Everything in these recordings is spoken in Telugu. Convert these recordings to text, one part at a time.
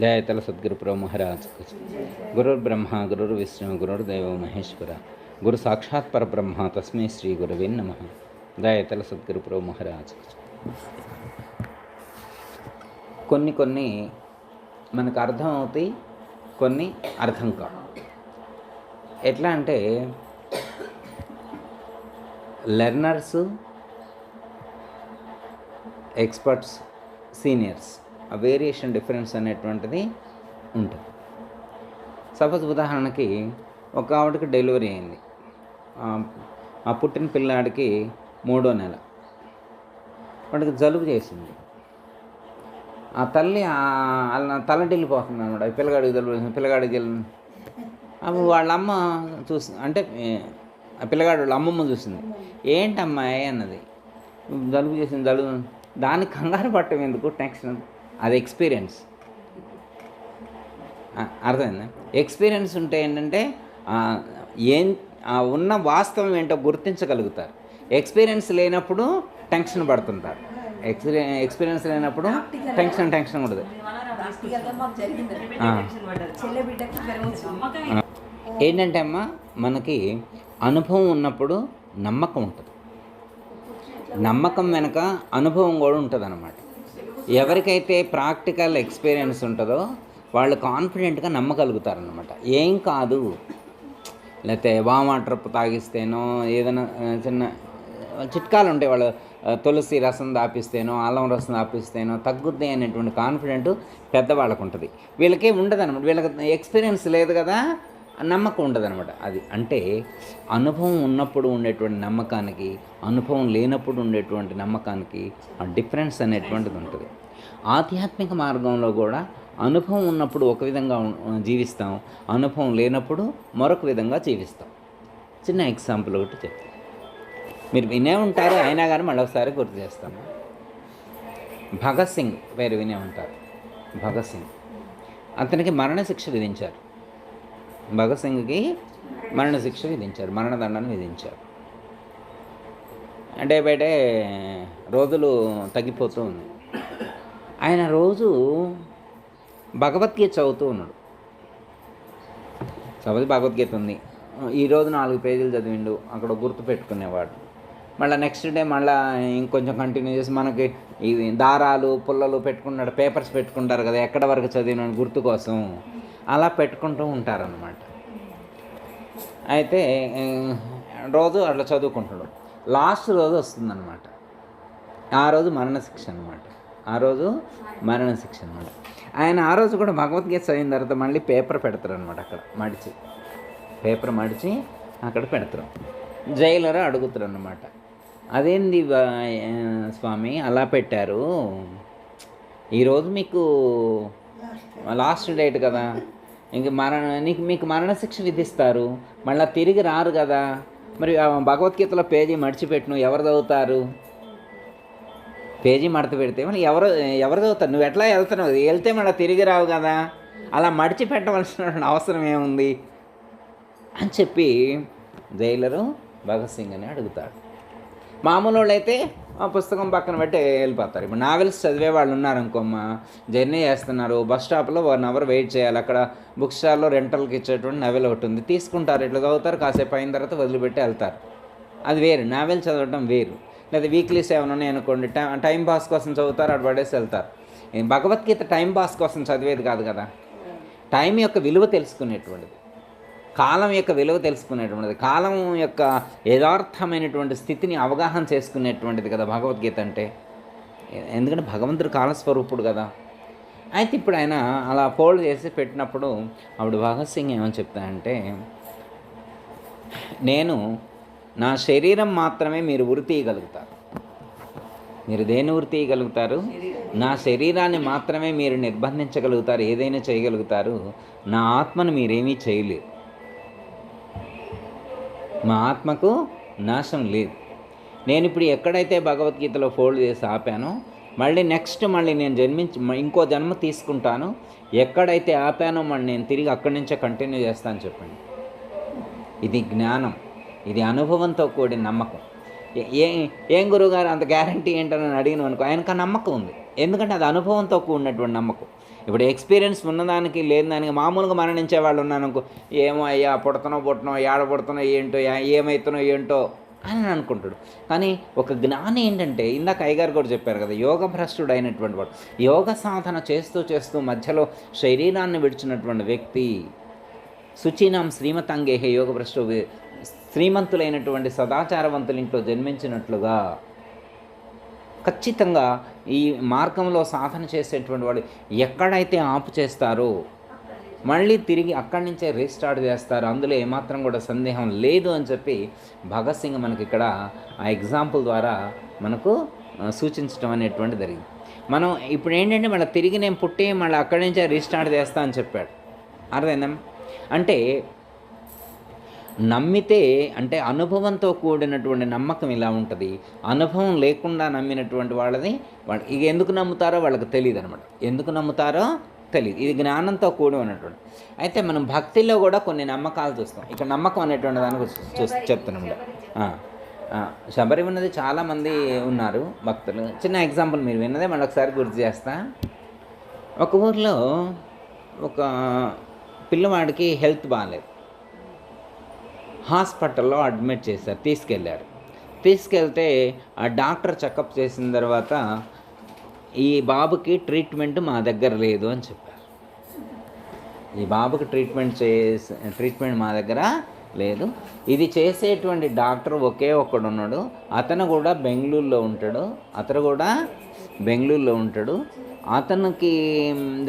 దయాతల సద్గురు ప్రభు మహారాజ్ గురుర్ బ్రహ్మ గురుర్ విష్ణు గురుర్ దైవ మహేశ్వర. గురు సాక్షాత్ పరబ్రహ్మ తస్మై శ్రీ గురవే నమ. దయాతల సద్గురు ప్రభు మహారాజ్ కొన్ని కొన్ని మనకు అర్థమవుతాయి కొన్ని అర్థం కావు. ఎట్లా అంటే లెర్నర్స్ ఎక్స్పర్ట్స్ సీనియర్స్. ఆ వేరియేషన్ డిఫరెన్స్ అనేటువంటిది ఉంటుంది. సపోజ్ ఉదాహరణకి ఒక ఆవిడకి డెలివరీ అయింది. ఆ- పుట్టిన పిల్లాడికి మూడో నెల. వాడికి జలుబు చేసింది. ఆ తల్లి తల అలా అనమాట. పిల్లగాడికి జలుబు చేసింది పిల్లగాడికి జలుబు అప్పుడు వాళ్ళ అమ్మ చూసి అంటే ఆ పిల్లగాడు వాళ్ళ అమ్మమ్మ చూసింది. ఏంటమ్మాయి అన్నది. జలుబు చేసింది జలుబు దానికి కంగారు పట్టం ఎందుకు? టెన్షన్ అది ఎక్స్పీరియన్స్ ఆ- అర్థమైందా? ఎక్స్పీరియన్స్ ఉంటే ఏంటంటే ఆ, ఏం ఉన్న వాస్తవం ఏంటో గుర్తించగలుగుతారు. ఎక్స్పీరియన్స్ లేనప్పుడు టెన్షన్ పడుతుంటారు. ఎక్స్పీరియన్ ఎక్స్పీరియన్స్ లేనప్పుడు టెన్షన్ టెన్షన్ ఉండదు. ఏంటంటే అమ్మ మనకి అనుభవం ఉన్నప్పుడు నమ్మకం ఉంటుంది. నమ్మకం వెనక అనుభవం కూడా ఉంటుంది అనమాట ఎవరికైతే ప్రాక్టికల్ ఎక్స్పీరియన్స్ ఉంటుందో వాళ్ళు కాన్ఫిడెంట్గా నమ్మగలుగుతారనమాట ఏం కాదు. లేకపోతే వామాటర్ తాగిస్తేనో ఏదైనా చిన్న చిట్కాలు ఉంటాయి వాళ్ళు తులసి రసం దాపిస్తేనో అల్లం రసం దాపిస్తేనో తగ్గుద్ది అనేటువంటి కాన్ఫిడెంట్ పెద్దవాళ్ళకు ఉంటుంది వీళ్ళకే ఉండదు అనమాట వీళ్ళకి ఎక్స్పీరియన్స్ లేదు కదా నమ్మకం ఉండదు అనమాట అది అంటే అనుభవం ఉన్నప్పుడు ఉండేటువంటి నమ్మకానికి అనుభవం లేనప్పుడు ఉండేటువంటి నమ్మకానికి ఆ డిఫరెన్స్ అనేటువంటిది ఉంటుంది. ఆధ్యాత్మిక మార్గంలో కూడా అనుభవం ఉన్నప్పుడు ఒక విధంగా జీవిస్తాం. అనుభవం లేనప్పుడు మరొక విధంగా జీవిస్తాం. చిన్న ఎగ్జాంపుల్ ఒకటి చెప్తాను మీరు వినే ఉంటారు అయినా కానీ మళ్ళీ గుర్తు చేస్తాను. భగత్ సింగ్ పేరు వినే ఉంటారు. భగత్ సింగ్. అతనికి మరణశిక్ష విధించారు. భగత్ సింగ్కి మరణశిక్ష విధించారు మరణదండను విధించారు. అంటే బయట రోజులు తగ్గిపోతూ ఉంది ఆయన రోజు భగవద్గీత చదువుతూ ఉన్నాడు. చదువు భగవద్గీత ఉంది. ఈరోజు నాలుగు పేజీలు చదివిండు. అక్కడ గుర్తు పెట్టుకునేవాడు. మళ్ళీ నెక్స్ట్ డే మళ్ళీ ఇంకొంచెం కంటిన్యూ చేసి మనకి ఇవి దారాలు పుల్లలు పెట్టుకున్నాడు. పేపర్స్ పెట్టుకుంటారు కదా ఎక్కడ వరకు చదివిన గుర్తు కోసం. అలా పెట్టుకుంటూ ఉంటారనమాట అయితే రోజు అట్లా చదువుకుంటాడు లాస్ట్ రోజు వస్తుందన్నమాట. ఆ రోజు మరణశిక్ష అనమాట ఆ రోజు మరణశిక్ష అనమాట ఆయన ఆ రోజు కూడా భగవద్గీత చదివిన తర్వాత మళ్ళీ పేపర్ పెడతారు అనమాట అక్కడ మడిచి. పేపర్ మడిచి అక్కడ పెడతారు. జైలర్ అడుగుతారు అనమాట అదేంది స్వామి అలా పెట్టారు? ఈరోజు మీకు లాస్ట్ డేట్ కదా? ఇంక మరణ నీకు మీకు మరణశిక్ష విధిస్తారు. మళ్ళీ తిరిగి రారు కదా? మరి ఆ భగవద్గీతలో పేజీ మడిచిపెట్టును ఎవరు చదువుతారు? పేజీ మడత పెడితే మనం ఎవరు ఎవరు చదువుతారు నువ్వు ఎట్లా వెళ్తున్నావు? వెళ్తే మళ్ళీ తిరిగి రావు కదా. అలా మడిచి పెట్టవలసిన అవసరం ఏముంది? అని చెప్పి జైలరు భగత్ సింగ్ అని అడుగుతాడు. మామూలు వాళ్ళైతే అయితే ఆ పుస్తకం పక్కన పెట్టి వెళ్ళిపోతారు. ఇప్పుడు నావెల్స్ చదివే వాళ్ళు ఉన్నారనుకోమ్మా. జర్నీ చేస్తున్నారు. బస్ స్టాప్లో వన్ అవర్ వెయిట్ చేయాలి. అక్కడ బుక్ స్టాల్లో రెంటల్కి ఇచ్చేటువంటి నవెల్ ఒకటి ఉంది. తీసుకుంటారు. ఇట్లా చదువుతారు. కాసేపు అయిన తర్వాత వదిలిపెట్టి వెళ్తారు. అది వేరు. నావెల్ చదవటం వేరు. లేదా వీక్లీస్ ఏమైనా ఉన్నాయి అనుకోండి టై టైం పాస్ కోసం చదువుతారు అటు పడేసి వెళ్తారు. భగవద్గీత టైం పాస్ కోసం చదివేది కాదు కదా? టైం యొక్క విలువ తెలుసుకునేటువంటిది. కాలం యొక్క విలువ తెలుసుకునేటువంటిది. కాలం యొక్క యథార్థమైనటువంటి స్థితిని అవగాహన చేసుకునేటువంటిది కదా భగవద్గీత అంటే. ఎందుకంటే భగవంతుడు కాలస్వరూపుడు కదా. అయితే ఇప్పుడు ఆయన అలా ఫోల్డ్ చేసి పెట్టినప్పుడు అప్పుడు భగత్ సింగ్ ఏమని చెప్తానంటే నేను నా శరీరం మాత్రమే మీరు ఉరి తీయగలుగుతారు. మీరు దేని ఉరి తీయగలుగుతారు? నా శరీరాన్ని మాత్రమే మీరు నిర్బంధించగలుగుతారు ఏదైనా చేయగలుగుతారు. నా ఆత్మను మీరేమీ చేయలేరు. మా ఆత్మకు నాశం లేదు. నేను ఇప్పుడు ఎక్కడైతే భగవద్గీతలో ఫోల్డ్ చేసి ఆపానో మళ్ళీ నెక్స్ట్ మళ్ళీ నేను జన్మించి మ- ఇంకో జన్మ తీసుకుంటాను. ఎక్కడైతే ఆపానో మళ్ళీ నేను తిరిగి అక్కడి నుంచే కంటిన్యూ చేస్తాను చెప్పండి. ఇది జ్ఞానం. ఇది అనుభవంతో కూడిన నమ్మకం. ఏ- ఏ ఏం గురువుగారు అంత గ్యారంటీ ఏంటని అడిగిన అనుకో ఆయనకు నమ్మకం ఉంది. ఎందుకంటే అది అనుభవంతో కూడినటువంటి నమ్మకం. ఇప్పుడు ఎక్స్పీరియన్స్ ఉన్నదానికి లేని దానికి మామూలుగా మరణించే వాళ్ళు ఉన్నాను అనుకో ఏమో అయ్యా పుడతనో పుట్టనో ఏడ పుడతనో ఏంటో యా- ఏమవుతానో ఏంటో అని అనుకుంటాడు. కానీ ఒక జ్ఞానం ఏంటంటే ఇందాక అయ్యగారు కూడా చెప్పారు కదా యోగ భ్రష్టుడు అయినటువంటి వాడు. యోగ సాధన చేస్తూ చేస్తూ మధ్యలో శరీరాన్ని విడిచినటువంటి వ్యక్తి శుచీనాం శ్రీమతంగేహే యోగ భ్రష్టు శ్రీమంతులైనటువంటి సదాచారవంతులింట్లో జన్మించినట్లుగా ఖచ్చితంగా ఈ మార్గంలో సాధన చేసేటువంటి వాళ్ళు ఎక్కడైతే ఆపు చేస్తారో మళ్ళీ తిరిగి అక్కడి నుంచే రీస్టార్ట్ చేస్తారు. అందులో ఏమాత్రం కూడా సందేహం లేదు అని చెప్పి భగత్ సింగ్ మనకి ఇక్కడ ఆ ఎగ్జాంపుల్ ద్వారా మనకు సూచించడం అనేటువంటి జరిగింది. మనం ఇప్పుడు ఏంటంటే మళ్ళీ తిరిగి నేను పుట్టి మళ్ళీ అక్కడి నుంచే రీస్టార్ట్ చేస్తా అని చెప్పాడు. అర్థమైందా? అంటే నమ్మితే అంటే అనుభవంతో కూడినటువంటి నమ్మకం ఇలా ఉంటుంది. అనుభవం లేకుండా నమ్మినటువంటి వాళ్ళది వాళ్ళు ఇక ఎందుకు నమ్ముతారో వాళ్ళకి తెలియదు అనమాట ఎందుకు నమ్ముతారో తెలియదు. ఇది జ్ఞానంతో కూడి ఉన్నటువంటి అయితే మనం భక్తిలో కూడా కొన్ని నమ్మకాలు చూస్తాం. ఇక నమ్మకం అనేటువంటి దాని గురించి చెప్తున్నాం శబరి ఉన్నది చాలామంది ఉన్నారు భక్తులు. చిన్న ఎగ్జాంపుల్ మీరు విన్నదే మళ్ళీ ఒకసారి గుర్తు చేస్తా. ఒక ఊర్లో ఒక పిల్లవాడికి హెల్త్ బాగాలేదు హాస్పిటల్లో అడ్మిట్ చేశారు తీసుకెళ్ళారు తీసుకెళ్తే ఆ డాక్టర్ చెకప్ చేసిన తర్వాత ఈ బాబుకి ట్రీట్మెంట్ మా దగ్గర లేదు అని చెప్పారు. ఈ బాబుకి ట్రీట్మెంట్ చేసే ట్రీట్మెంట్ మా దగ్గర లేదు. ఇది చేసేటువంటి డాక్టర్ ఒకే ఒక్కడు ఉన్నాడు. అతను కూడా బెంగళూరులో ఉంటాడు. అతను కూడా బెంగళూరులో ఉంటాడు. అతనికి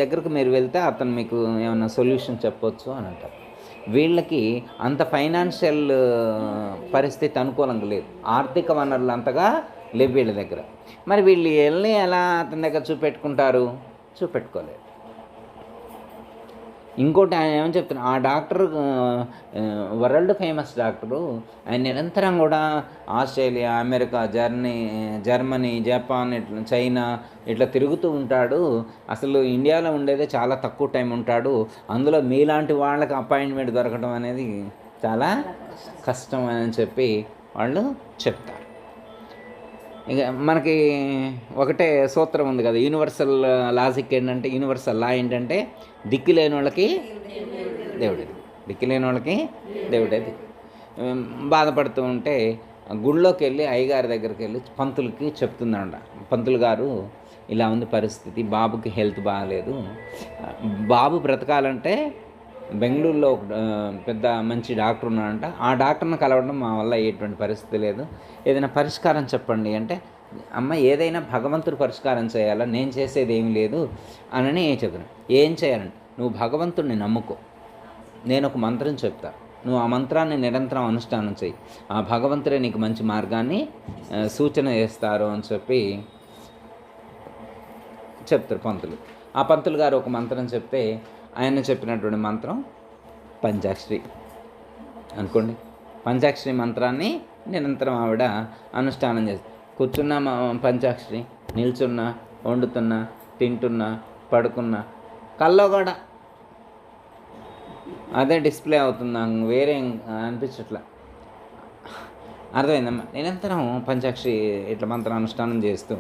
దగ్గరకు మీరు వెళ్తే అతను మీకు ఏమైనా సొల్యూషన్ చెప్పొచ్చు అని అంటారు. వీళ్ళకి అంత ఫైనాన్షియల్ పరిస్థితి అనుకూలంగా లేదు. ఆర్థిక వనరులు అంతగా లేవు వీళ్ళ దగ్గర. మరి వీళ్ళు వెళ్ళి ఎలా అతని దగ్గర చూపెట్టుకుంటారు? చూపెట్టుకోలేరు ఇంకోటి ఆయన ఏమని చెప్తున్నా ఆ డాక్టర్ వరల్డ్ ఫేమస్ డాక్టరు ఆయన నిరంతరం కూడా Australia America journey Germany Japan ఇట్లా చైనా ఇట్లా తిరుగుతూ ఉంటాడు. అసలు ఇండియాలో ఉండేదే చాలా తక్కువ టైం ఉంటాడు. అందులో మీలాంటి వాళ్ళకి అపాయింట్మెంట్ దొరకడం అనేది చాలా కష్టం అని చెప్పి వాళ్ళు చెప్తారు. ఇక మనకి ఒకటే సూత్రం ఉంది కదా యూనివర్సల్ లాజిక్ ఏంటంటే యూనివర్సల్ లా ఏంటంటే దిక్కు లేని వాళ్ళకి దేవుడే. దిక్కు. లేని వాళ్ళకి దేవుడే. బాధపడుతూ ఉంటే గుళ్ళోకి వెళ్ళి అయ్యగారి దగ్గరికి వెళ్ళి పంతులకి చెప్తుందంట పంతులు గారు ఇలా ఉంది పరిస్థితి బాబుకి హెల్త్ బాగాలేదు. బాబు బ్రతకాలంటే బెంగళూరులో ఒక పెద్ద మంచి డాక్టర్ ఉన్నాడంట. ఆ డాక్టర్ని కలవడం మా వల్ల అయ్యేటువంటి పరిస్థితి లేదు. ఏదైనా పరిష్కారం చెప్పండి అంటే అమ్మ ఏదైనా భగవంతుడు పరిష్కారం చేయాలా? నేను చేసేది ఏం లేదు అని చెప్తాను ఏం చేయాలంటే నువ్వు భగవంతుడిని నమ్ముకో. నేను ఒక మంత్రం చెప్తా. నువ్వు ఆ మంత్రాన్ని నిరంతరం అనుష్ఠానం చేయి ఆ భగవంతుడే నీకు మంచి మార్గాన్ని సూచన చేస్తారు అని చెప్పి చెప్తారు పంతులు. ఆ పంతులు గారు ఒక మంత్రం చెప్తే ఆయన చెప్పినటువంటి మంత్రం పంచాక్షరి. అనుకోండి. పంచాక్షరి మంత్రాన్ని నిరంతరం ఆవిడ అనుష్ఠానం చేస్తుంది కూర్చున్న పంచాక్షరి నిల్చున్నా వండుతున్నా తింటున్నా పడుకున్నా కల్లో కూడా అదే డిస్ప్లే అవుతుంది నాకు వేరే అనిపించట్లా. అర్థమైందమ్మా? నిరంతరం పంచాక్షి ఇట్లా మంత్రం అనుష్ఠానం చేస్తూ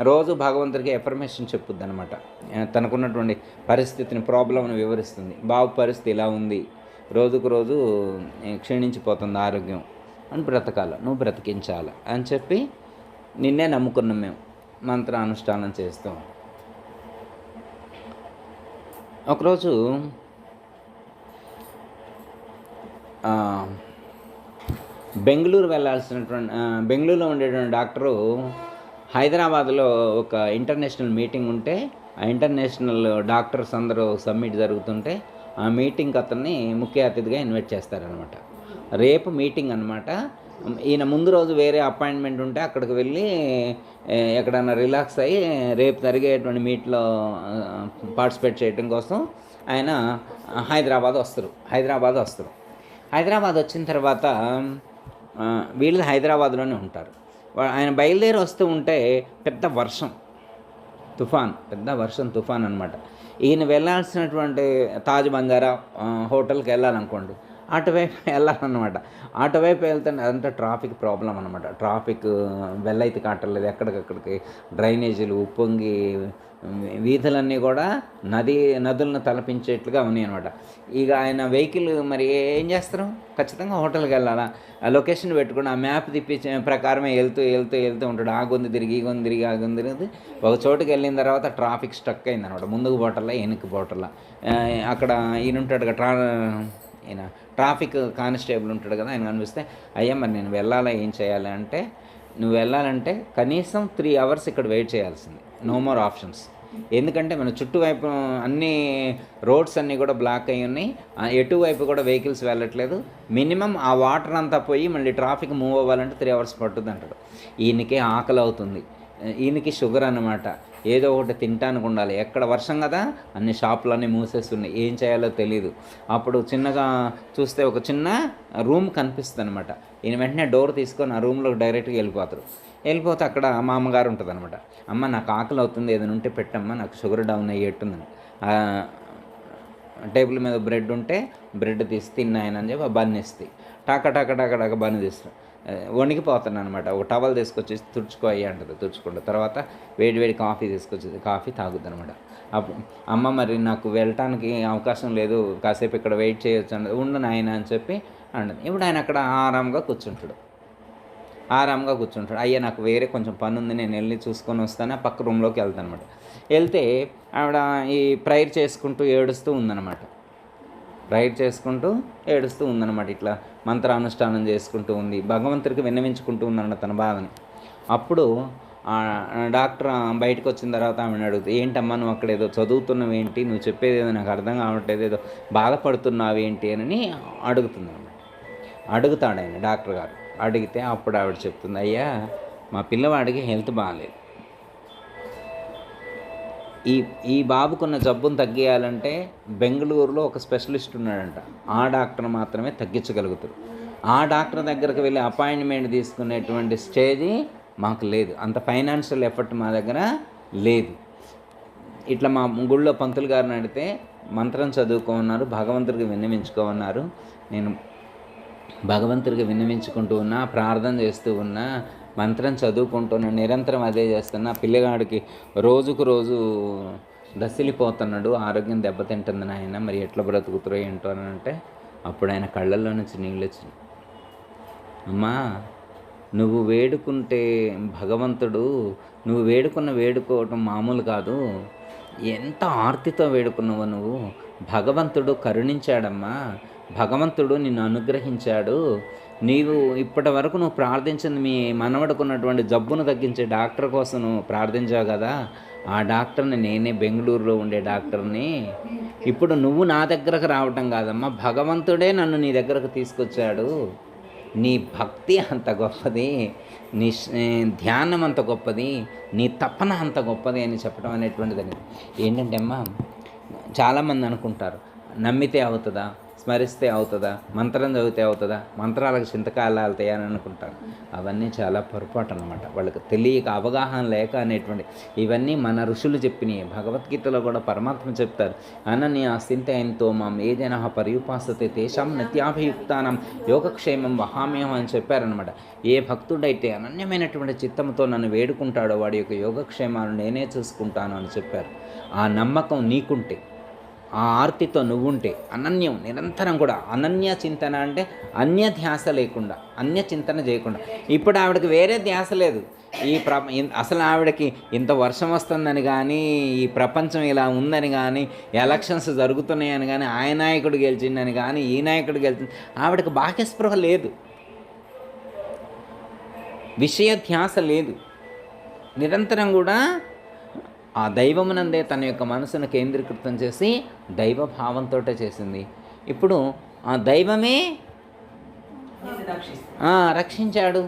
రోజు భగవంతుడికి ఎఫర్మేషన్ చెప్పుద్ది అనమాట తనకున్నటువంటి పరిస్థితిని ప్రాబ్లంని వివరిస్తుంది. బాబు పరిస్థితి ఇలా ఉంది. రోజుకు రోజు క్షీణించిపోతుంది ఆరోగ్యం. అని బ్రతకాల. నువ్వు బ్రతికించాలి. అని చెప్పి నిన్నే నమ్ముకున్నాం మేము. మంత్ర అనుష్ఠానం చేస్తాం. ఒకరోజు బెంగళూరు వెళ్ళాల్సినటువంటి బెంగళూరులో ఉండేటువంటి డాక్టరు హైదరాబాద్లో ఒక ఇంటర్నేషనల్ మీటింగ్ ఉంటే ఆ ఇంటర్నేషనల్ డాక్టర్స్ అందరూ సమ్మిట్ జరుగుతుంటే ఆ మీటింగ్కి అతన్ని ముఖ్య అతిథిగా ఇన్వైట్ చేస్తారనమాట రేపు మీటింగ్ అనమాట ఈయన ముందు రోజు వేరే అపాయింట్మెంట్ ఉంటే అక్కడికి వెళ్ళి ఎక్కడన్నా రిలాక్స్ అయ్యి రేపు జరిగేటువంటి మీట్లో పార్టిసిపేట్ చేయడం కోసం ఆయన హైదరాబాద్ వస్తారు. హైదరాబాద్ వస్తారు. హైదరాబాద్ వచ్చిన తర్వాత వీళ్ళు హైదరాబాద్లోనే ఉంటారు. ఆయన బయలుదేరి వస్తూ ఉంటే పెద్ద వర్షం తుఫాన్ పెద్ద వర్షం తుఫాన్ అనమాట ఈయన వెళ్ళాల్సినటువంటి తాజ్ బంజారా హోటల్కి వెళ్ళాలనుకోండి. అటువైపు వెళ్ళాలన్నమాట. అటువైపు వెళ్తే అదంతా ట్రాఫిక్ ప్రాబ్లం అనమాట ట్రాఫిక్ వెళ్ళైతే కాటలేదు. ఎక్కడికక్కడికి డ్రైనేజీలు ఉప్పొంగి వీధులన్నీ కూడా నది నదులను తలపించేట్లుగా ఉన్నాయి అనమాట ఇక ఆయన వెహికల్ మరి ఏం చేస్తారు? ఖచ్చితంగా హోటల్కి వెళ్ళాలా? ఆ లొకేషన్ పెట్టుకుని ఆ మ్యాప్ తిప్పించే ప్రకారమే వెళ్తూ వెళ్తూ వెళ్తూ ఉంటాడు. ఆగొంది తిరిగి ఈ తిరిగి ఆగొంది తిరిగి. ఒక చోటుకి వెళ్ళిన తర్వాత ట్రాఫిక్ స్టక్ అయింది అనమాట ముందుకు పోటల్లా వెనక్కి పోటల్లా అక్కడ ఈయన ఉంటాడు కదా ట్రా ఈయన ట్రాఫిక్ కానిస్టేబుల్ ఉంటాడు కదా ఆయన కనిపిస్తే అయ్యా మరి నేను వెళ్ళాలా? ఏం చేయాలి? అంటే నువ్వు వెళ్ళాలంటే కనీసం త్రీ అవర్స్ ఇక్కడ వెయిట్ చేయాల్సింది. నో మోర్ ఆప్షన్స్ ఎందుకంటే మన చుట్టువైపు అన్ని రోడ్స్ అన్నీ కూడా బ్లాక్ అయి ఉన్నాయి. ఎటువైపు కూడా వెహికల్స్ వెళ్ళట్లేదు. మినిమం ఆ వాటర్ అంతా పోయి మళ్ళీ ట్రాఫిక్ మూవ్ అవ్వాలంటే త్రీ అవర్స్ పట్టుద్ది అంటాడు. ఈయనకే ఆకలి అవుతుంది ఈయనకి షుగర్ అనమాట ఏదో ఒకటి తినటానికి ఉండాలి. ఎక్కడ వర్షం కదా అన్ని షాపులన్నీ మూసేస్తున్నాయి. ఏం చేయాలో తెలియదు అప్పుడు చిన్నగా చూస్తే ఒక చిన్న రూమ్ కనిపిస్తుంది అనమాట ఈయన వెంటనే డోర్ తీసుకొని ఆ రూమ్లోకి డైరెక్ట్గా వెళ్ళిపోతారు. వెళ్ళిపోతే అక్కడ మా అమ్మగారు ఉంటుంది అనమాట అమ్మ నాకు ఆకలి అవుతుంది. ఏదైనా ఉంటే పెట్టమ్మా. నాకు షుగర్ డౌన్ అయ్యేట్టుందని టేబుల్ మీద బ్రెడ్ ఉంటే బ్రెడ్ తీసి తిన్నాయని అని చెప్పి ఆ బన్ ఇస్తాయి. టాక టాక టాక టాక బన్ తీస్తాను వణికిపోతున్నాను అనమాట ఒక టవల్ తీసుకొచ్చి తుడుచుకో అయ్యి అంటుంది తుడుచుకుంటా తర్వాత వేడి వేడి కాఫీ తీసుకొచ్చి కాఫీ తాగుద్ది అనమాట అప్పుడు అమ్మ మరి నాకు వెళ్ళటానికి అవకాశం లేదు కాసేపు ఇక్కడ వెయిట్ చేయొచ్చు అన్నది ఉండు నాయన అని చెప్పి అంటుంది. ఇప్పుడు ఆయన అక్కడ ఆరాంగా కూర్చుంటాడు. ఆరాంగా కూర్చుంటాడు. అయ్యా నాకు వేరే కొంచెం పని ఉంది నేను వెళ్ళి చూసుకొని వస్తాను పక్క రూమ్లోకి వెళ్తాను అనమాట వెళ్తే ఆవిడ ఈ ప్రేయర్ చేసుకుంటూ ఏడుస్తూ ఉందన్నమాట. రైడ్ చేసుకుంటూ ఏడుస్తూ ఉందన్నమాట ఇట్లా మంత్రానుష్ఠానం చేసుకుంటూ ఉంది భగవంతుడికి విన్నవించుకుంటూ ఉందన్నమాట తన బాధని అప్పుడు డాక్టర్ బయటకు వచ్చిన తర్వాత ఆమెను అడుగుతుంది ఏంటమ్మా నువ్వు అక్కడ ఏదో చదువుతున్నావు ఏంటి? నువ్వు చెప్పేది ఏదో నాకు అర్థం కావట్లేదు ఏదో బాధపడుతున్నావు ఏంటి? అని అడుగుతుంది అనమాట అడుగుతాడు ఆయన డాక్టర్ గారు. అడిగితే అప్పుడు ఆవిడ చెప్తుంది అయ్యా మా పిల్లవాడికి హెల్త్ బాగాలేదు. ఈ ఈ బాబుకున్న జబ్బును తగ్గియాలంటే బెంగళూరులో ఒక స్పెషలిస్ట్ ఉన్నాడంట. ఆ డాక్టర్ మాత్రమే తగ్గించగలుగుతారు. ఆ డాక్టర్ దగ్గరకు వెళ్ళి అపాయింట్మెంట్ తీసుకునేటువంటి స్టేజ్ మాకు లేదు. అంత ఫైనాన్షియల్ ఎఫర్ట్ మా దగ్గర లేదు. ఇట్లా మా గుళ్ళో పంతులు గారిని అడిగితే మంత్రం చదువుకోమన్నారు భగవంతుడికి విన్నవించుకోమన్నారు. నేను భగవంతుడికి విన్నవించుకుంటూ ఉన్నా ప్రార్థన చేస్తూ ఉన్నా మంత్రం చదువుకుంటున్నా నిరంతరం అదే చేస్తున్నా. పిల్లగాడికి రోజుకు రోజు దసిలిపోతున్నాడు. ఆరోగ్యం దెబ్బతింటుంది నాయన. మరి ఎట్లా బ్రతుకుతురో ఏంటో అని అంటే అప్పుడు ఆయన కళ్ళల్లో నుంచి నీళ్ళు వచ్చినాయి. అమ్మా నువ్వు వేడుకుంటే భగవంతుడు నువ్వు వేడుకున్న వేడుకోవటం మామూలు కాదు. ఎంత ఆర్తితో వేడుకున్నావు నువ్వు. భగవంతుడు కరుణించాడమ్మా. భగవంతుడు నిన్ను అనుగ్రహించాడు. నీవు ఇప్పటి వరకు నువ్వు ప్రార్థించింది మీ మనవడుకున్నటువంటి జబ్బును తగ్గించే డాక్టర్ కోసం నువ్వు ప్రార్థించావు కదా ఆ డాక్టర్ని నేనే బెంగళూరులో ఉండే డాక్టర్ని. ఇప్పుడు నువ్వు నా దగ్గరకు రావటం కాదమ్మా భగవంతుడే నన్ను నీ దగ్గరకు తీసుకొచ్చాడు. నీ భక్తి అంత గొప్పది నీ ధ్యానం అంత గొప్పది నీ తపన అంత గొప్పది అని చెప్పడం అనేటువంటిది ఏంటంటే అమ్మా చాలామంది అనుకుంటారు నమ్మితే అవుతుందా? స్మరిస్తే అవుతుందా? మంత్రం చదివితే అవుతుందా? మంత్రాలకు చింతకాయలు వెళ్తాయి అని అనుకుంటారు అవన్నీ చాలా పొరపాటు అనమాట వాళ్ళకి తెలియక అవగాహన లేక అనేటువంటి ఇవన్నీ మన ఋషులు చెప్పినాయి. భగవద్గీతలో కూడా పరమాత్మ చెప్తారు. అనన్య స్థింతయంతో మాం ఏదైనా పర్యుపాసతే తేషాం నిత్యాభియుక్తానం యోగక్షేమం వహామ్యం అని చెప్పారనమాట ఏ భక్తుడైతే అనన్యమైనటువంటి చిత్తంతో నన్ను వేడుకుంటాడో వాడి యొక్క యోగక్షేమాలు నేనే చూసుకుంటాను అని చెప్పారు. ఆ నమ్మకం నీకుంటే ఆ ఆర్తితో నువ్వుంటే అనన్యం నిరంతరం కూడా. అనన్య చింతన అంటే అన్య ధ్యాస లేకుండా అన్య చింతన చేయకుండా. ఇప్పుడు ఆవిడకి వేరే ధ్యాస లేదు. ఈ ప్ర అసలు ఆవిడకి ఇంత వర్షం వస్తుందని కానీ ఈ ప్రపంచం ఇలా ఉందని కానీ ఎలక్షన్స్ జరుగుతున్నాయని కానీ ఆ నాయకుడు గెలిచిందని కానీ ఈ నాయకుడు గెలిచింది ఆవిడకి బాహ్యస్పృహ లేదు. విషయ ధ్యాస లేదు. నిరంతరం కూడా ఆ దైవమునందే తన యొక్క మనసును కేంద్రీకృతం చేసి దైవ భావంతో చేసింది. ఇప్పుడు ఆ దైవమే రక్షించాడు.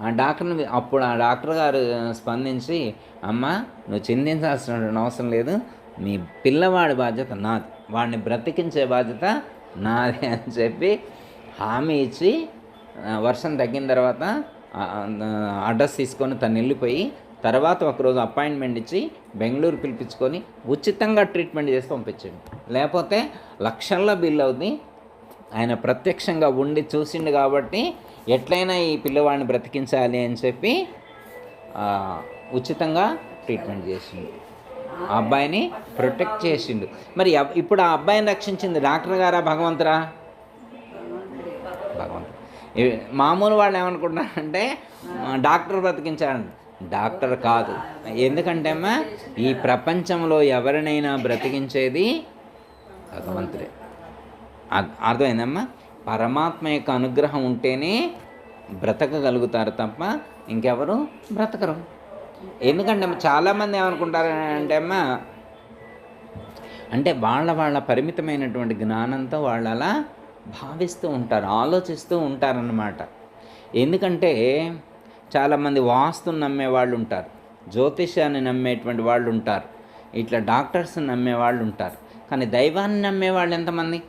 ఆ డాక్టర్ని అప్పుడు ఆ డాక్టర్ గారు స్పందించి అమ్మ నువ్వు చింతించాల్సిన అవసరం లేదు. మీ పిల్లవాడి బాధ్యత నాది. వాడిని బ్రతికించే బాధ్యత నాది అని చెప్పి హామీ ఇచ్చి వర్షం తగ్గిన తర్వాత అడ్రస్ తీసుకొని తను వెళ్ళిపోయి తర్వాత ఒకరోజు అపాయింట్మెంట్ ఇచ్చి బెంగళూరు పిలిపించుకొని ఉచితంగా ట్రీట్మెంట్ చేసి పంపించండి. లేకపోతే లక్షల్లో బిల్ అవుతుంది ఆయన ప్రత్యక్షంగా ఉండి చూసిండు కాబట్టి ఎట్లయినా ఈ పిల్లవాడిని బ్రతికించాలి అని చెప్పి ఉచితంగా ట్రీట్మెంట్ చేసిండు. ఆ అబ్బాయిని ప్రొటెక్ట్ చేసిండు. మరి ఇప్పుడు ఆ అబ్బాయిని రక్షించింది డాక్టర్ గారా భగవంతురా భగవంతుడు. మామూలు వాళ్ళు ఏమనుకుంటున్నారంటే డాక్టర్ బ్రతికించారండి డాక్టర్ కాదు. ఎందుకంటే అమ్మా ఈ ప్రపంచంలో ఎవరినైనా బ్రతికించేది భగవంతుడే. అర్థమైందమ్మా? పరమాత్మ యొక్క అనుగ్రహం ఉంటేనే బ్రతకగలుగుతారు తప్ప ఇంకెవరు బ్రతకరు. ఎందుకంటే అమ్మ చాలామంది ఏమనుకుంటారు అంటే అమ్మా అంటే వాళ్ళ వాళ్ళ పరిమితమైనటువంటి జ్ఞానంతో వాళ్ళు అలా భావిస్తూ ఉంటారు ఆలోచిస్తూ ఉంటారన్నమాట. ఎందుకంటే చాలామంది వాస్తుని నమ్మే వాళ్ళు ఉంటారు. జ్యోతిష్యాన్ని నమ్మేటువంటి వాళ్ళు ఉంటారు. ఇట్లా డాక్టర్స్ని నమ్మే వాళ్ళు ఉంటారు. కానీ దైవాన్ని నమ్మే వాళ్ళు ఎంతమంది?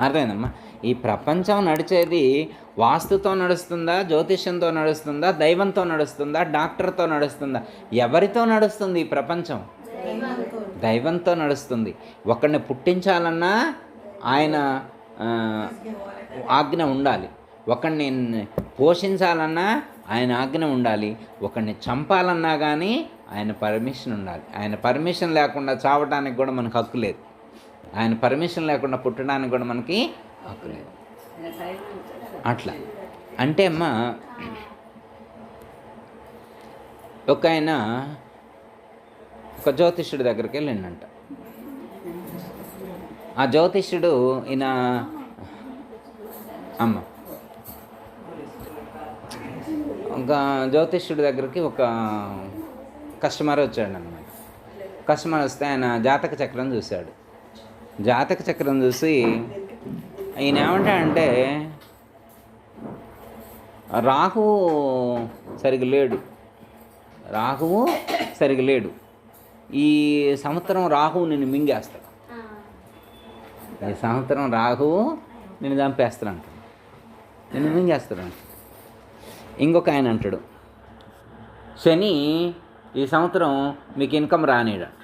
అర్థమైందమ్మా. ఈ ప్రపంచం నడిచేది వాస్తుతో నడుస్తుందా జ్యోతిష్యంతో నడుస్తుందా దైవంతో నడుస్తుందా డాక్టర్తో నడుస్తుందా? ఎవరితో నడుస్తుంది ఈ ప్రపంచం? దైవంతో నడుస్తుంది. ఒకరిని పుట్టించాలన్నా ఆయన ఆజ్ఞ ఉండాలి. ఒకరిని పోషించాలన్నా ఆయన ఆజ్ఞ ఉండాలి. ఒకరిని చంపాలన్నా కానీ ఆయన పర్మిషన్ ఉండాలి. ఆయన పర్మిషన్ లేకుండా చావటానికి కూడా మనకు హక్కు లేదు. ఆయన పర్మిషన్ లేకుండా పుట్టడానికి కూడా మనకి హక్కు లేదు. అట్లా. అంటే అమ్మా ఒక ఆయన ఒక జ్యోతిష్యుడి దగ్గరికి వెళ్ళిండంట. ఆ జ్యోతిష్యుడు ఈయన అమ్మ జ్యోతిష్యుడి దగ్గరికి ఒక కస్టమర్ వచ్చాడు అనమాట కస్టమర్ వస్తే ఆయన జాతక చక్రం చూశాడు. జాతక చక్రం చూసి ఈయన ఏమంటాడంటే రాహువు సరిగ్గా లేడు. రాహువు సరిగ్గా లేడు. ఈ సంవత్సరం రాహువు నిన్ను మింగేస్తాడు. ఈ సంవత్సరం రాహువు నిన్ను చంపేస్తాడు అంటాడు నిన్ను మింగేస్తాడు అంటాడు ఇంకొక ఆయన అంటాడు శని ఈ సంవత్సరం మీకు ఇన్కమ్ రానేడు అంటాడు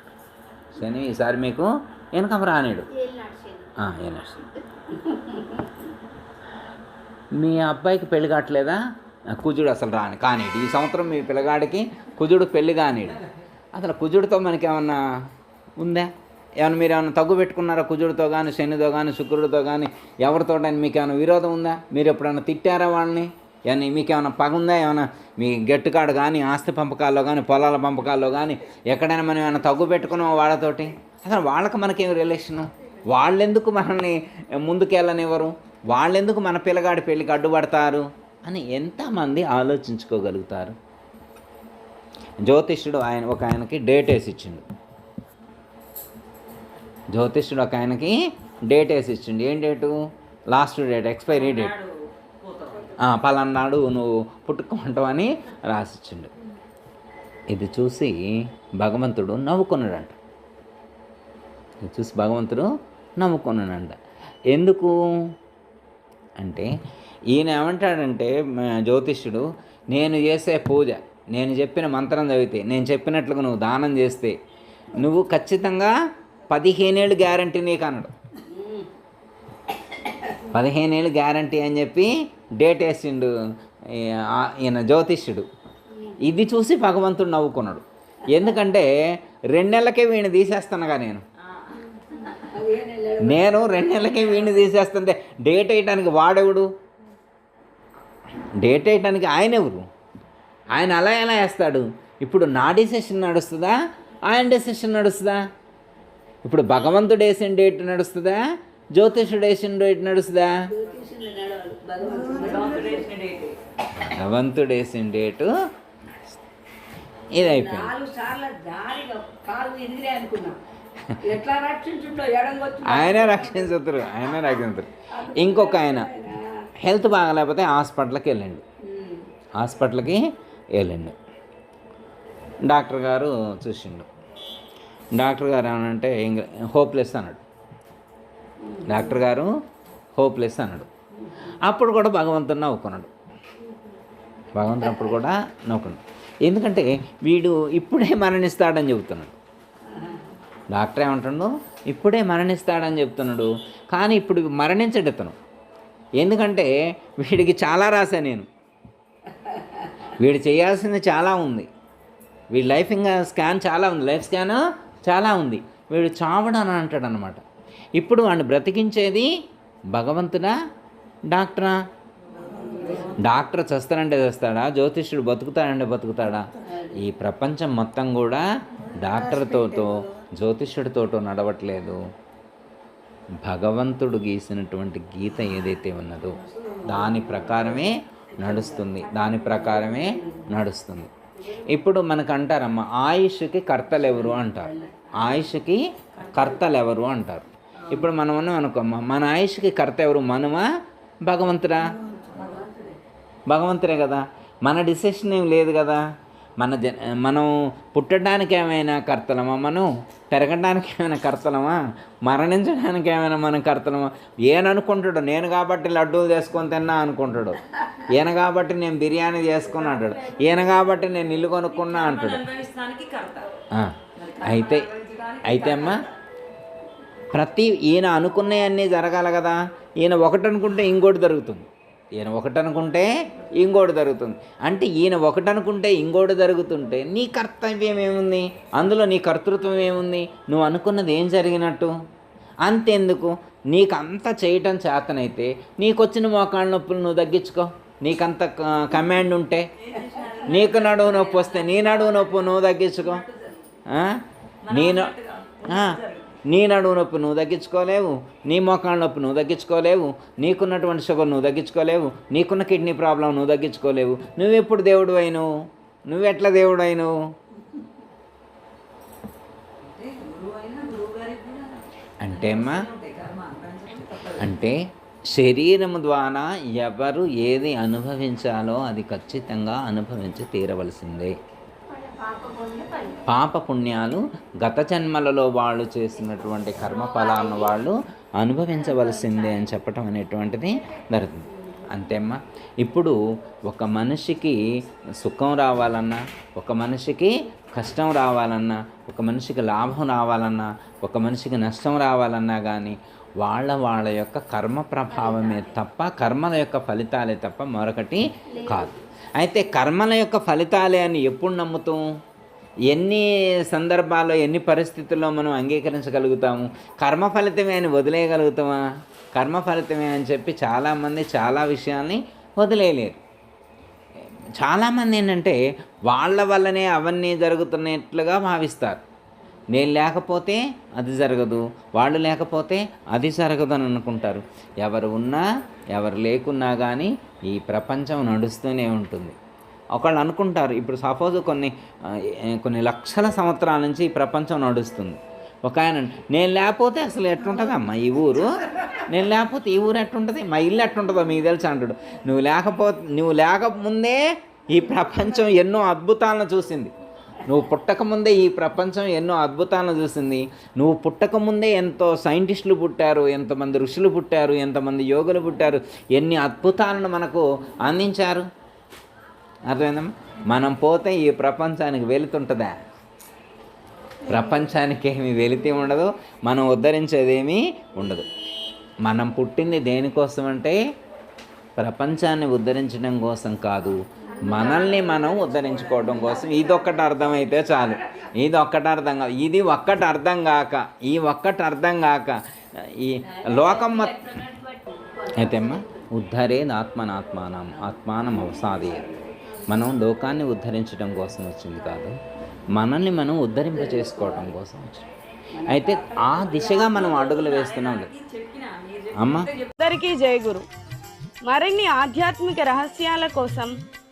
శని ఈసారి మీకు ఇన్కమ్ రానేడు ఏ మీ అబ్బాయికి పెళ్ళి కావట్లేదా? కుజుడు అసలు రాని కానీడు ఈ సంవత్సరం మీ పిల్లగాడికి కుజుడు పెళ్ళి కానీడు అసలు కుజుడితో మనకి ఏమన్నా ఉందా? ఏమైనా మీరు ఏమైనా తగ్గు పెట్టుకున్నారా కుజుడితో కానీ శనితో కానీ శుక్రుడితో కానీ ఎవరితో మీకు ఏమైనా విరోధం ఉందా? మీరు ఎప్పుడైనా తిట్టారా వాళ్ళని? ఏమన్నా మీకు ఏమైనా పగ ఉందా ఏమైనా మీ గట్టుకాడు కానీ ఆస్తి పంపకాల్లో కానీ పొలాల పంపకాల్లో కానీ ఎక్కడైనా మనం ఏమైనా తగ్గు పెట్టుకున్నాం వాళ్ళతోటి? అసలు వాళ్ళకి మనకేం రిలేషను? వాళ్ళెందుకు మనల్ని ముందుకెళ్ళనివ్వరు? వాళ్ళెందుకు మన పిల్లగాడి పెళ్ళికి అడ్డుపడతారు? అని ఎంతమంది ఆలోచించుకోగలుగుతారు? జ్యోతిష్యుడు ఆయన ఒక ఆయనకి డేట్ వేసి ఇచ్చిండు. జ్యోతిష్యుడు ఒక ఆయనకి డేట్ వేసి ఇచ్చిండు. ఏం date? Last date expiry date. పలానాడు నువ్వు పుట్టుకుంటావని రాసిచ్చిండు. ఇది చూసి భగవంతుడు నవ్వుకున్నాడంట. ఇది చూసి భగవంతుడు నవ్వుకున్నాడంట. ఎందుకు? అంటే ఈయన ఏమంటాడంటే జ్యోతిష్యుడు నేను చేసే పూజ నేను చెప్పిన మంత్రం చదివితే నేను చెప్పినట్లుగా నువ్వు దానం చేస్తే నువ్వు ఖచ్చితంగా పదిహేనేళ్ళు గ్యారంటీ నీకు అన్నాడు పదిహేనేళ్ళు గ్యారంటీ అని చెప్పి డేట్ వేసిండు ఈయన జ్యోతిష్యుడు. ఇది చూసి భగవంతుడు నవ్వుకున్నాడు. ఎందుకంటే రెండు నెలలకే వీణి తీసేస్తానుగా నేను. నేను రెండు నెలలకే వీణి తీసేస్తుంటే డేట్ వేయటానికి వాడెవడు? డేట్ వేయటానికి ఆయన ఎవరు? ఆయన అలా ఎలా వేస్తాడు? ఇప్పుడు నా డిసిషన్ నడుస్తుందా? ఆయన డిసిషన్ నడుస్తుందా? ఇప్పుడు భగవంతుడు వేసిన డేట్ నడుస్తుందా? జ్యోతిషుడు వేసిన డేట్ నడుస్తుందా? భగవంతుడు వేసిన డేటు. ఇది అయిపోయింది నాలుగు సార్లు దారిగా కాలు ఎదిరే అనుకున్నా. ఎట్లా రక్షించుండో ఎడంగొచ్చు ఆయనే రక్షించుతారు ఆయనే రక్షించుతారు. ఇంకొక ఆయన. హెల్త్ బాగాలేకపోతే హాస్పిటల్కి వెళ్ళండి. హాస్పిటల్కి వెళ్ళండి. డాక్టర్ గారు చూసిండు. డాక్టర్ గారు ఏమనంటే ఇంక హోప్లెస్ అన్నాడు. డాక్టర్ గారు హోప్లెస్ అన్నాడు. అప్పుడు కూడా భగవంతుడు నవ్వుకున్నాడు. భగవంతుడు అప్పుడు కూడా నవ్వుకున్నాడు. ఎందుకంటే వీడు ఇప్పుడే మరణిస్తాడని చెబుతున్నాడు. డాక్టర్ ఏమంటాడు? ఇప్పుడే మరణిస్తాడని చెప్తున్నాడు కానీ ఇప్పుడు మరణించడు ఇతను. ఎందుకంటే వీడికి చాలా రాశా నేను. వీడు చేయాల్సింది చాలా ఉంది. వీడి లైఫ్ ఇంకా స్కాన్ చాలా ఉంది. లైఫ్ స్కాన్ చాలా ఉంది. వీడు చావడం అని అంటాడు అనమాట ఇప్పుడు వాడిని బ్రతికించేది భగవంతుడా డాక్టరా? డాక్టర్ చస్తానంటే చస్తాడా? జ్యోతిష్యుడు బతుకుతాడంటే బతుకుతాడా? ఈ ప్రపంచం మొత్తం కూడా డాక్టర్తోటో జ్యోతిష్యుడితోటో నడవట్లేదు. భగవంతుడు గీసినటువంటి గీత ఏదైతే ఉన్నదో దాని ప్రకారమే నడుస్తుంది దాని ప్రకారమే నడుస్తుంది. ఇప్పుడు మనకు అంటారమ్మ ఆయుష్కి కర్తలు ఎవరు అంటారు? ఆయుష్కి కర్తలు ఎవరు అంటారు? ఇప్పుడు మనం ఉన్నాం అనుకోమ్మ. మన ఆయుష్కి కర్త ఎవరు? మనమా? భగవంతుడా? భగవంతుడే కదా. మన డిసిషన్ ఏం లేదు కదా. మన జ మనం పుట్టడానికి ఏమైనా కర్తలమా? మనం పెరగడానికి ఏమైనా కర్తలమా? మరణించడానికి ఏమైనా మనం కర్తలమా? ఏననుకుంటాడు నేను కాబట్టి లడ్డూలు చేసుకొని తిన్నా అనుకుంటాడు. ఈయన కాబట్టి నేను బిర్యానీ చేసుకున్నా అంటాడు. ఈయన కాబట్టి నేను ఇల్లు కొనుక్కున్నా అంటాడు. అయితే అయితే అమ్మా ప్రతి ఈయన అనుకున్నవన్నీ జరగాలి కదా. ఈయన ఒకటి అనుకుంటే ఇంకోటి జరుగుతుంది. ఈయన ఒకటి అనుకుంటే ఇంకోటి జరుగుతుంది. అంటే ఈయన ఒకటి అనుకుంటే ఇంకోటి జరుగుతుంటే నీ కర్తవ్యం ఏముంది? అందులో నీ కర్తృత్వం ఏముంది? నువ్వు అనుకున్నది ఏం జరిగినట్టు? అంతెందుకు? నీకు అంత చేయటం చేతనైతే నీకు వచ్చిన మోకాళ్ళ నొప్పులు నువ్వు తగ్గించుకో. నీకంత కమాండ్ ఉంటే. నీకు నడువు నొప్పి వస్తే నీ నడువు నొప్పి నువ్వు తగ్గించుకో. ఆ? నీ నడువు నొప్పి నువ్వు తగ్గించుకోలేవు నీ మోకాళ్ళ నొప్పి నువ్వు తగ్గించుకోలేవు నీకున్నటువంటి షుగర్ నువ్వు తగ్గించుకోలేవు నీకున్న కిడ్నీ ప్రాబ్లం నువ్వు తగ్గించుకోలేవు. నువ్వెప్పుడు దేవుడు అయినవు? నువ్వెట్లా దేవుడు అయినవు? అంటే అమ్మా అంటే శరీరము ద్వారా ఎవరు ఏది అనుభవించాలో అది ఖచ్చితంగా అనుభవించి తీరవలసిందే. పాప పుణ్యాలు గత జన్మలలో వాళ్ళు చేసినటువంటి కర్మ ఫలాలను వాళ్ళు అనుభవించవలసిందే అని చెప్పటం అనేటువంటిది జరుగుతుంది. అంతేమ్మా? ఇప్పుడు ఒక మనిషికి సుఖం రావాలన్నా ఒక మనిషికి కష్టం రావాలన్నా ఒక మనిషికి లాభం రావాలన్నా ఒక మనిషికి నష్టం రావాలన్నా కానీ వాళ్ళ వాళ్ళ యొక్క కర్మ ప్రభావమే తప్ప కర్మల యొక్క ఫలితాలే తప్ప మరొకటి కాదు. అయితే కర్మల యొక్క ఫలితాలే అని ఎప్పుడు నమ్ముతాం? ఎన్ని సందర్భాల్లో ఎన్ని పరిస్థితుల్లో మనం అంగీకరించగలుగుతాము? కర్మ ఫలితమే అని వదిలేయగలుగుతామా? కర్మ ఫలితమే అని చెప్పి చాలామంది చాలా విషయాల్ని వదిలేయలేరు. చాలామంది ఏంటంటే వాళ్ళ వల్లనే అవన్నీ జరుగుతున్నట్లుగా భావిస్తారు. నేను లేకపోతే అది జరగదు. వాళ్ళు లేకపోతే అది జరగదు అని అనుకుంటారు. ఎవరు ఉన్నా ఎవరు లేకున్నా కానీ ఈ ప్రపంచం నడుస్తూనే ఉంటుంది. ఒకళ్ళు అనుకుంటారు ఇప్పుడు సపోజ్ కొన్ని కొన్ని లక్షల సంవత్సరాల నుంచి ఈ ప్రపంచం నడుస్తుంది. ఒక ఆయన నేను లేకపోతే అసలు ఎట్లుంటుంది అమ్మ ఈ ఊరు? నేను లేకపోతే ఈ ఊరు ఎట్లుంటుంది? మా ఇల్లు ఎట్లుంటుందో మీకు తెలుసు? అంటాడు. నువ్వు లేకపోతే నువ్వు లేకముందే ఈ ప్రపంచం ఎన్నో అద్భుతాలను చూసింది. నువ్వు పుట్టకముందే ఈ ప్రపంచం ఎన్నో అద్భుతాలను చూసింది. నువ్వు పుట్టకముందే ఎంతో సైంటిస్టులు పుట్టారు ఎంతమంది ఋషులు పుట్టారు ఎంతమంది యోగులు పుట్టారు ఎన్ని అద్భుతాలను మనకు అందించారు? అర్థమైందమ్మా? మనం పోతే ఈ ప్రపంచానికి వెళుతుంటుందా? ప్రపంచానికి ఏమి వెళితే ఉండదు మనం ఉద్ధరించేదేమీ ఉండదు. మనం పుట్టింది దేనికోసం అంటే ప్రపంచాన్ని ఉద్ధరించడం కోసం కాదు. మనల్ని మనం ఉద్ధరించుకోవడం కోసం ఇది ఒక్కటి అర్థమైతే చాలు. ఇది ఒక్కటి అర్థం కాదు. ఇది ఒక్కటి అర్థం కాక ఈ ఒక్కటి అర్థం కాక ఈ లోకం మొత్తం అయితే అమ్మా ఉద్ధరేది ఆత్మనాత్మానం ఆత్మానం అవసాది మనం లోకాన్ని ఉద్ధరించడం కోసం వచ్చింది కాదు మనల్ని మనం ఉద్ధరింప చేసుకోవడం కోసం వచ్చింది. అయితే ఆ దిశగా మనం అడుగులు వేస్తున్నాం అమ్మా. అందరికీ జయ గురు మరిన్ని ఆధ్యాత్మిక రహస్యాల కోసం